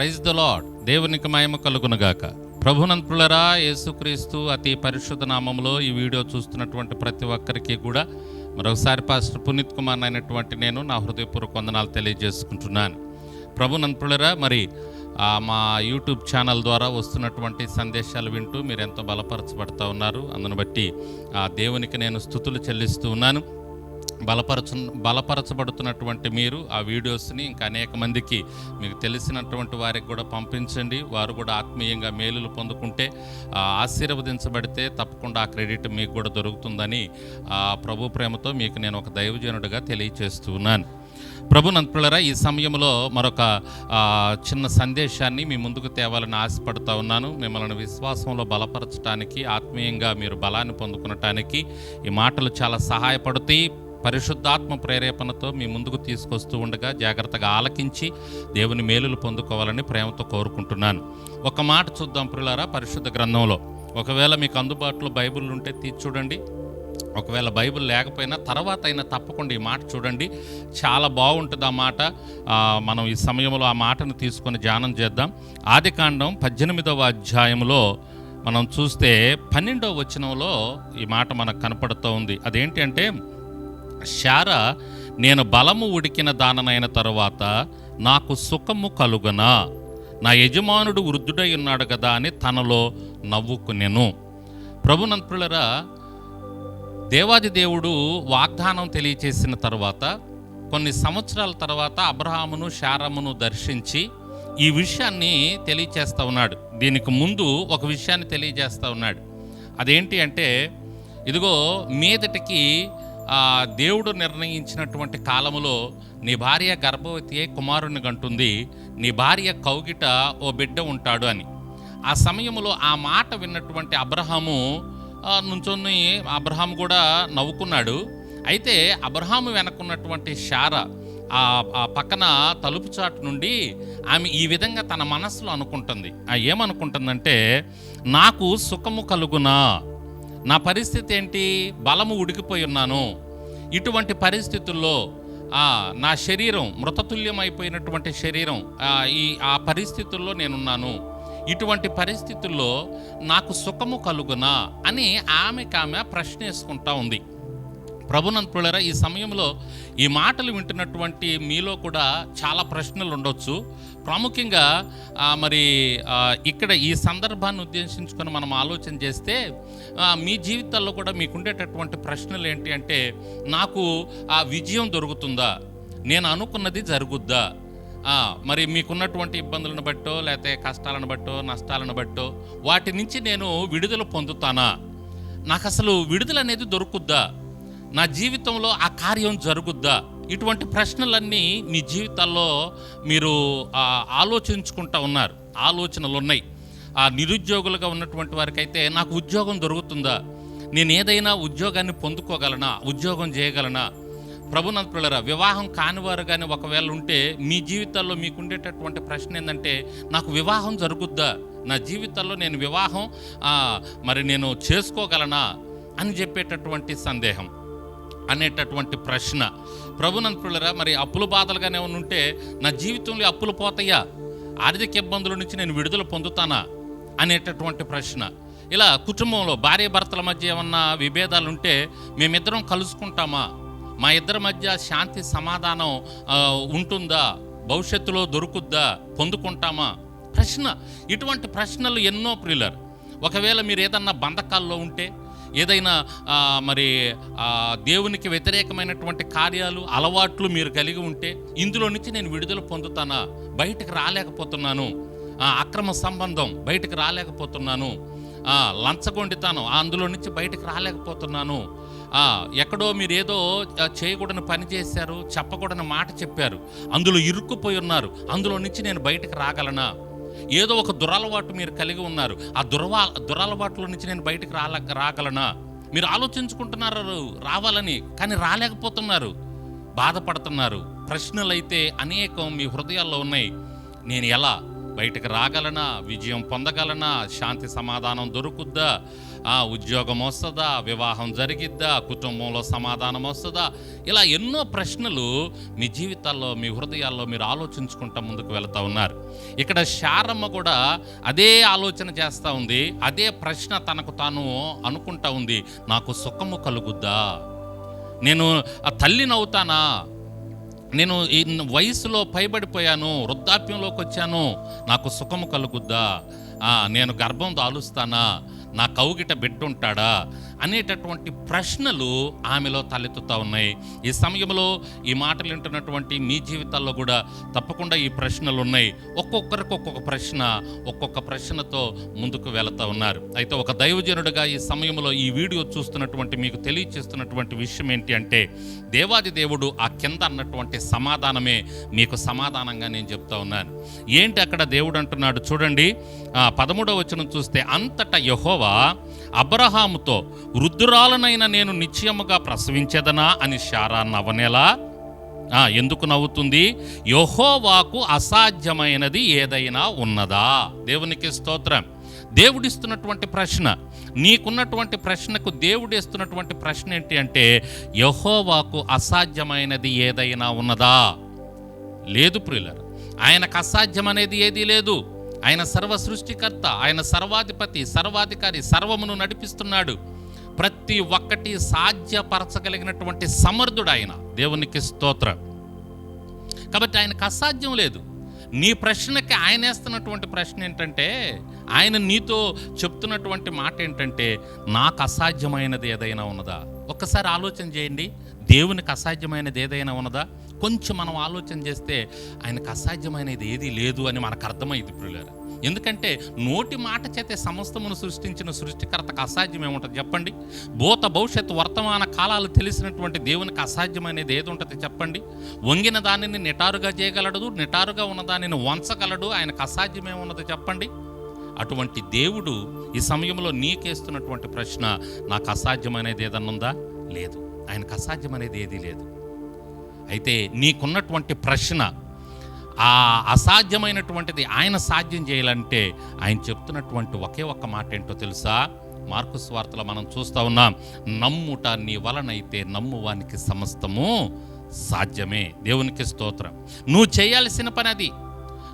Praise the lord దేవునికి మహిమ కలుగునుగాక. ప్రభునంతులరా యేసుక్రీస్తు అతి పరిశుద్ధ నామంలో ఈ వీడియో చూస్తున్నటువంటి ప్రతి ఒక్కరికి కూడా మరొకసారి పాస్టర్ పునీత్ కుమార్ అయినటువంటి నేను నా హృదయపూర్వక వందనాలు తెలియజేసుకుంటున్నాను. ప్రభునంతులరా మరి మా యూట్యూబ్ ఛానల్ ద్వారా వస్తున్నటువంటి సందేశాలు వింటూ మీరు ఎంతో బలపరచబడతా ఉన్నారు. అందును బట్టి ఆ దేవునికి నేను స్థుతులు చెల్లిస్తూ ఉన్నాను. బలపరచు బలపరచబడుతున్నటువంటి మీరు ఆ వీడియోస్ని ఇంకా అనేక మందికి మీకు తెలిసినటువంటి వారికి కూడా పంపించండి. వారు కూడా ఆత్మీయంగా మేలులు పొందుకుంటే ఆశీర్వదించబడితే తప్పకుండా ఆ క్రెడిట్ మీకు కూడా దొరుకుతుందని ప్రభు ప్రేమతో మీకు నేను ఒక దైవజనుడిగా తెలియచేస్తున్నాను ప్రభు నంతులరా ఈ సమయంలో మరొక చిన్న సందేశాన్ని మీ ముందుకు తేవాలని ఆశపడుతూ ఉన్నాను. మిమ్మల్ని విశ్వాసంలో బలపరచడానికి ఆత్మీయంగా మీరు బలాన్ని పొందుకునటానికి ఈ మాటలు చాలా సహాయపడుతాయి. పరిశుద్ధాత్మ ప్రేరేపణతో మీ ముందుకు తీసుకొస్తూ ఉండగా జాగ్రత్తగా ఆలకించి దేవుని మేలులు పొందుకోవాలని ప్రేమతో కోరుకుంటున్నాను. ఒక మాట చూద్దాం ప్రిలారా పరిశుద్ధ గ్రంథంలో. ఒకవేళ మీకు అందుబాటులో బైబిల్ ఉంటే తీసి చూడండి. ఒకవేళ బైబిల్ లేకపోయినా తర్వాత అయినా తప్పకుండా ఈ మాట చూడండి. చాలా బాగుంటుంది ఆ మాట. మనం ఈ సమయంలో ఆ మాటను తీసుకొని ధ్యానం చేద్దాం. ఆదికాండం పద్దెనిమిదవ అధ్యాయంలో మనం చూస్తే పన్నెండవ వచనంలో ఈ మాట మనకు కనపడుతూ ఉంది. అదేంటి అంటే శారా నేను బలము ఉడికిన దాననైన తరువాత నాకు సుఖము కలుగనా? నా యజమానుడు వృద్ధుడై ఉన్నాడు కదా అని తనలో నవ్వుకునేను. ప్రభునంతులరా దేవాది దేవుడు వాగ్దానం తెలియచేసిన తర్వాత కొన్ని సంవత్సరాల తర్వాత అబ్రహామును శారమును దర్శించి ఈ విషయాన్ని తెలియచేస్తూ ఉన్నాడు. దీనికి ముందు ఒక విషయాన్ని తెలియజేస్తూ ఉన్నాడు. అదేంటి అంటే ఇదిగో మీదటికి దేవుడు నిర్ణయించినటువంటి కాలములో నీ భార్య గర్భవతి అయి కుమారుని కంటుంది నీ భార్య కౌగిట ఓ బిడ్డ ఉంటాడు అని. ఆ సమయంలో ఆ మాట విన్నటువంటి అబ్రహాము నుంచొని అబ్రహాం కూడా నవ్వుకున్నాడు. అయితే అబ్రహాము వెనకున్నటువంటి శార ఆ పక్కన తలుపు చాటు నుండి ఆమె ఈ విధంగా తన మనసులో అనుకుంటుంది. ఏమనుకుంటుందంటే నాకు సుఖము కలుగునా నా పరిస్థితి ఏంటి? బలము ఉడికిపోయి ఉన్నాను. ఇటువంటి పరిస్థితుల్లో నా శరీరం మృతతుల్యమైపోయినటువంటి శరీరం ఈ ఆ పరిస్థితుల్లో నేనున్నాను. ఇటువంటి పరిస్థితుల్లో నాకు సుఖము కలుగునా అని ఆమెకు ఆమె ప్రశ్న వేసుకుంటా ఉంది. ప్రభునంతులరా ఈ సమయంలో ఈ మాటలు వింటున్నటువంటి మీలో కూడా చాలా ప్రశ్నలు ఉండొచ్చు. ప్రాముఖ్యంగా మరి ఇక్కడ ఈ సందర్భాన్ని ఉద్దేశించుకొని మనం ఆలోచన చేస్తే మీ జీవితాల్లో కూడా మీకు ఉండేటటువంటి ప్రశ్నలు ఏంటి అంటే నాకు ఆ విజయం దొరుకుతుందా? నేను అనుకున్నది జరుగుద్దా? మరి మీకున్నటువంటి ఇబ్బందులను బట్టో లేకపోతే కష్టాలను బట్టో నష్టాలను బట్టో వాటి నుంచి నేను విడుదల పొందుతానా? నాకు అసలు విడుదల అనేది దొరుకుద్దా? నా జీవితంలో ఆ కార్యం జరుగుద్దా? ఇటువంటి ప్రశ్నలన్నీ మీ జీవితాల్లో మీరు ఆలోచించుకుంటా ఉన్నారు. ఆలోచనలు ఉన్నాయి ఆ నిరుద్యోగులుగా ఉన్నటువంటి వారికైతే నాకు ఉద్యోగం దొరుకుతుందా? నేను ఏదైనా ఉద్యోగాన్ని పొందుకోగలనా? ఉద్యోగం చేయగలనా? ప్రభునంతులరా వివాహం కానివారు కానీ ఒకవేళ ఉంటే మీ జీవితాల్లో మీకు ఉండేటటువంటి ప్రశ్న ఏంటంటే నాకు వివాహం జరుగుద్దా? నా జీవితంలో నేను వివాహం మరి నేను చేసుకోగలనా? అని చెప్పేటటువంటి సందేహం. అనేటటువంటి ప్రశ్న. ప్రభునంతులరా మరి అప్పుల బాధలుగానే ఉంటే నా జీవితంలో అప్పులు పోతాయా? ఆర్థిక ఇబ్బందుల నుంచి నేను విడుదల పొందుతానా? అనేటటువంటి ప్రశ్న. ఇలా కుటుంబంలో భార్య భర్తల మధ్య ఏమన్నా విభేదాలు ఉంటే మేమిద్దరం కలుసుకుంటామా? మా ఇద్దరి మధ్య శాంతి సమాధానం ఉంటుందా? భవిష్యత్తులో దొరుకుద్దా? పొందుకుంటామా? ప్రశ్న. ఇటువంటి ప్రశ్నలు ఎన్నో ప్రిల్లర్ ఒకవేళ మీరు ఏదన్నా బంధకాల్లో ఉంటే ఏదైనా మరి దేవునికి వ్యతిరేకమైనటువంటి కార్యాలు అలవాట్లు మీరు కలిగి ఉంటే ఇందులో నుంచి నేను విడుదల పొందుతానా? బయటకు రాలేకపోతున్నాను. అక్రమ సంబంధం బయటకు రాలేకపోతున్నాను. ఆ, లంచగొండితాను అందులో నుంచి బయటకు రాలేకపోతున్నాను. ఎక్కడో మీరు ఏదో చేయకూడని పని చేశారు చెప్పకూడని మాట చెప్పారు. అందులో ఇరుక్కుపోయి ఉన్నారు. అందులో నుంచి నేను బయటకు రాగలనా? ఏదో ఒక దురలవాటు మీరు కలిగి ఉన్నారు. ఆ దురవా దురలవాటులో నుంచి నేను బయటకు రాల రాగలనా? మీరు ఆలోచించుకుంటున్నారు రావాలని? కానీ రాలేకపోతున్నారు. బాధపడుతున్నారు. ప్రశ్నలైతే అనేకం మీ హృదయాల్లో ఉన్నాయి. నేను ఎలా? బయటకు రాగలనా? విజయం పొందగలనా? శాంతి సమాధానం దొరుకుద్దా? ఆ ఉద్యోగం వస్తుందా వివాహం జరిగిద్దా? కుటుంబంలో సమాధానం వస్తుందా ఇలా ఎన్నో ప్రశ్నలు మీ జీవితాల్లో మీ హృదయాల్లో మీరు ఆలోచించుకుంటా ముందుకు వెళ్తా ఉన్నారు. ఇక్కడ శారమ్మ కూడా అదే ఆలోచన చేస్తూ ఉంది. అదే ప్రశ్న తనకు తాను అనుకుంటా ఉంది. నాకు సుఖము కలుగుద్దా? నేను ఆ తల్లిని నేను ఈ వయసులో పైబడిపోయాను వృద్ధాప్యంలోకి వచ్చాను నాకు సుఖము కలుగుద్దా? నేను గర్భం దాలుస్తానా? నా కౌగిట బిడ్డ ఉంటాడా అనేటటువంటి ప్రశ్నలు ఆమెలో తలెత్తుతూ ఉన్నాయి. ఈ సమయంలో ఈ మాటలు వింటున్నటువంటి మీ జీవితాల్లో కూడా తప్పకుండా ఈ ప్రశ్నలు ఉన్నాయి. ఒక్కొక్కరికి ఒక్కొక్క ప్రశ్న ఒక్కొక్క ప్రశ్నతో ముందుకు వెళుతూ ఉన్నారు. అయితే ఒక దైవజనుడిగా ఈ సమయంలో ఈ వీడియో చూస్తున్నటువంటి మీకు తెలియచేస్తున్నటువంటి విషయం ఏంటి అంటే దేవాది దేవుడు ఆ కింద అన్నటువంటి సమాధానమే మీకు సమాధానంగా నేను చెప్తా ఉన్నాను. ఏంటి అక్కడ దేవుడు అంటున్నాడు? చూడండి. పదమూడవ వచనం చూస్తే అంతటా యహోవా అబ్రహాముతో వృద్ధురాలనైన నేను నిశ్చయముగా ప్రసవించేదనా? అని శారా నవనేలా ఎందుకు నవ్వుతుంది? యహోవాకు అసాధ్యమైనది ఏదైనా ఉన్నదా? దేవునికి స్తోత్రం. దేవుడిస్తున్నటువంటి ప్రశ్న. నీకున్నటువంటి ప్రశ్నకు దేవుడిస్తున్నటువంటి ప్రశ్న ఏంటి అంటే యహోవాకు అసాధ్యమైనది ఏదైనా ఉన్నదా? లేదు ప్రియులర్. ఆయనకు అసాధ్యం అనేది ఏదీ లేదు. ఆయన సర్వ సృష్టికర్త ఆయన సర్వాధిపతి సర్వాధికారి సర్వమును నడిపిస్తున్నాడు. ప్రతి ఒక్కటి సాధ్యపరచగలిగినటువంటి సమర్థుడు ఆయన దేవునికి స్తోత్రం కాబట్టి ఆయనకు అసాధ్యం లేదు. నీ ప్రశ్నకి ఆయన వేస్తున్నటువంటి ప్రశ్న ఏంటంటే ఆయన నీతో చెప్తున్నటువంటి మాట ఏంటంటే నాకు అసాధ్యమైనది ఏదైనా ఉన్నదా? ఒక్కసారి ఆలోచన చేయండి. దేవునికి అసాధ్యమైనది ఏదైనా ఉన్నదా? కొంచెం మనం ఆలోచన చేస్తే ఆయనకు అసాధ్యమైనది ఏదీ లేదు అని మనకు అర్థమైంది ప్రియులారా. ఎందుకంటే నోటి మాట చేతే సమస్తమును సృష్టించిన సృష్టికర్తకు అసాధ్యం ఏముంటుంది చెప్పండి? భూత భవిష్యత్తు వర్తమాన కాలాలు తెలిసినటువంటి దేవునికి అనేది ఏది ఉంటుంది చెప్పండి? వంగిన దానిని నిటారుగా చేయగలడు నిటారుగా ఉన్న దానిని వంచగలడు ఆయనకు అసాధ్యం ఏమున్నది చెప్పండి? అటువంటి దేవుడు ఈ సమయంలో నీకేస్తున్నటువంటి ప్రశ్న నాకు అసాధ్యమైనది ఏదన్నా ఉందా? లేదు. ఆయనకు అనేది ఏదీ లేదు. అయితే నీకున్నటువంటి ప్రశ్న ఆ అసాధ్యమైనటువంటిది ఆయన సాధ్యం చేయాలంటే ఆయన చెప్తున్నటువంటి ఒకే ఒక్క మాట ఏంటో తెలుసా? మార్కు స్వార్తలో మనం చూస్తూ ఉన్నాం నమ్ముట నీ వలనైతే నమ్మువానికి సమస్తము సాధ్యమే. దేవునికి స్తోత్రం. నువ్వు చేయాల్సిన పని అది.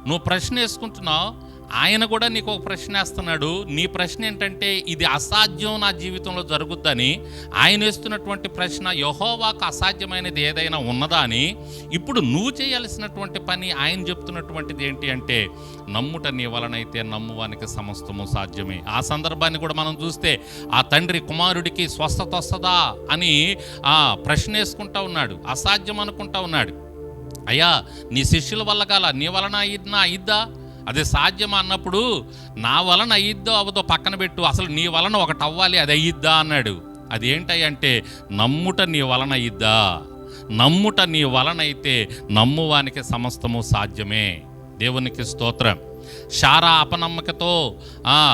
నువ్వు ప్రశ్న వేసుకుంటున్నావు ఆయన కూడా నీకు ఒక ప్రశ్న వేస్తున్నాడు. నీ ప్రశ్న ఏంటంటే ఇది అసాధ్యం నా జీవితంలో జరుగుద్దని. ఆయన వేస్తున్నటువంటి ప్రశ్న యహోవాకు అసాధ్యమైనది ఏదైనా ఉన్నదా అని. ఇప్పుడు నువ్వు చేయాల్సినటువంటి పని ఆయన చెప్తున్నటువంటిది ఏంటి అంటే నమ్ముట నీ వలనైతే నమ్మువానికి సమస్తము సాధ్యమే. ఆ సందర్భాన్ని కూడా మనం చూస్తే ఆ తండ్రి కుమారుడికి స్వస్థత వస్తుందా అని ఆ ప్రశ్న వేసుకుంటా ఉన్నాడు. అసాధ్యం అనుకుంటా ఉన్నాడు. అయ్యా నీ శిష్యుల వల్ల కాల నీ వలన ఇద్దా? అయ్యిద్దా అది సాధ్యం అన్నప్పుడు నా వలన అయ్యిద్దో అవదో పక్కన పెట్టు అసలు నీ వలన ఒకటి అవ్వాలి అది అయ్యిద్దా అన్నాడు. అది ఏంటంటే నమ్ముట నీ వలన అయ్యిద్దా? నమ్ముట నీ వలనైతే నమ్మువానికి సమస్తము సాధ్యమే. దేవునికి స్తోత్రం. శారా అపనమ్మకతో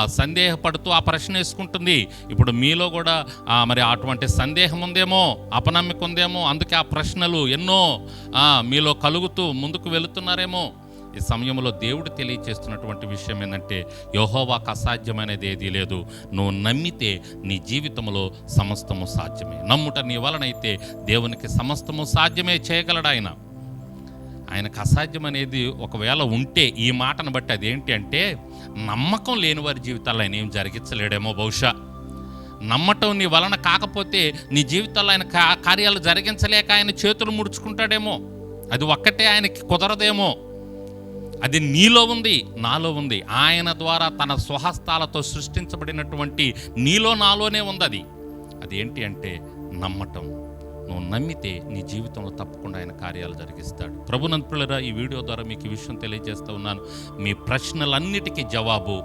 సందేహపడుతూ ఆ ప్రశ్న వేసుకుంటుంది. ఇప్పుడు మీలో కూడా మరి అటువంటి సందేహం ఉందేమో అపనమ్మిక ఉందేమో అందుకే ఆ ప్రశ్నలు ఎన్నో మీలో కలుగుతూ ముందుకు వెళుతున్నారేమో. ఈ సమయంలో దేవుడు తెలియచేస్తున్నటువంటి విషయం ఏంటంటే యహోవాకు అసాధ్యమైనది ఏదీ లేదు. నువ్వు నమ్మితే నీ జీవితంలో సమస్తము సాధ్యమే. నమ్ముట నీ వలనైతే దేవునికి సమస్తము సాధ్యమే చేయగలడు ఆయన. ఆయనకు అసాధ్యం అనేది ఒకవేళ ఉంటే ఈ మాటను బట్టి అదేంటి అంటే నమ్మకం లేని వారి జీవితాల్లో ఆయన ఏం జరిగించలేడేమో బహుశా. నమ్మటం నీ వలన కాకపోతే నీ జీవితాల్లో ఆయన కా- కార్యాలు జరిగించలేక ఆయన చేతులు ముడుచుకుంటాడేమో. అది ఒక్కటే ఆయనకి కుదరదేమో. అది నీలో ఉంది నాలో ఉంది. ఆయన ద్వారా తన స్వహస్తాలతో సృష్టించబడినటువంటి నీలో నాలోనే ఉంది అది. అది ఏంటి అంటే నమ్మటం. నువ్వు నమ్మితే నీ జీవితంలో తప్పకుండా ఆయన కార్యాలు జరిగిస్తాడు. ప్రభునంతులరా ఈ వీడియో ద్వారా మీకు ఈ విషయం తెలియజేస్తూ ఉన్నాను. మీ ప్రశ్నలన్నిటికీ జవాబు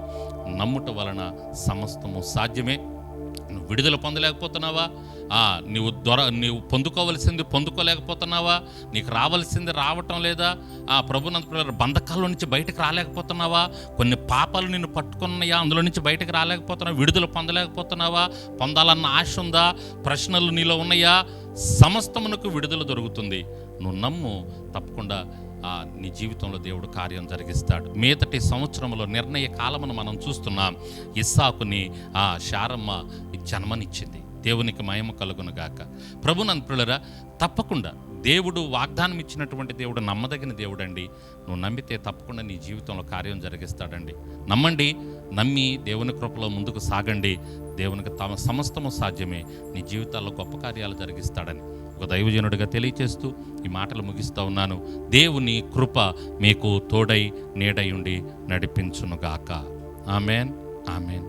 నమ్ముట వలన సమస్తము సాధ్యమే. విడుదల పొందలేకపోతున్నావా? ఆ, నువ్వు దొర నువ్వు పొందుకోవలసింది పొందుకోలేకపోతున్నావా? నీకు రావాల్సింది రావటం లేదా? ఆ ప్రభునంత బంధకాల నుంచి బయటకు రాలేకపోతున్నావా? కొన్ని పాపాలు నిన్ను పట్టుకున్నాయా? అందులో నుంచి బయటకు రాలేకపోతున్నావా? విడుదల పొందలేకపోతున్నావా? పొందాలన్న ఆశ ఉందా? ప్రశ్నలు నీలో ఉన్నాయా? సమస్తమునకు విడుదల దొరుకుతుంది. నువ్వు నమ్ము తప్పకుండా నీ జీవితంలో దేవుడు కార్యం జరిగిస్తాడు. మీదటి సంవత్సరంలో నిర్ణయ కాలమును మనం చూస్తున్నాం. ఇస్సాకుని ఆ శారమ్మ జన్మనిచ్చింది. దేవునికి మయము కలుగును గాక. ప్రభునంతులరా తప్పకుండా దేవుడు వాగ్దానం ఇచ్చినటువంటి దేవుడు నమ్మదగిన దేవుడండి. నువ్వు నమ్మితే తప్పకుండా నీ జీవితంలో కార్యం జరిగిస్తాడండి. నమ్మండి నమ్మి దేవుని కృపలో ముందుకు సాగండి. దేవునికి తమ సమస్తము సాధ్యమే. నీ జీవితాల్లో గొప్ప కార్యాలు జరిగిస్తాడని. ఒక దైవజనుడిగా తెలియచేస్తూ ఈ మాటలు ముగిస్తూ ఉన్నాను. దేవుని కృప మీకు తోడై నీడై ఉండి నడిపించునుగాక. ఆమెన్. ఆమెన్.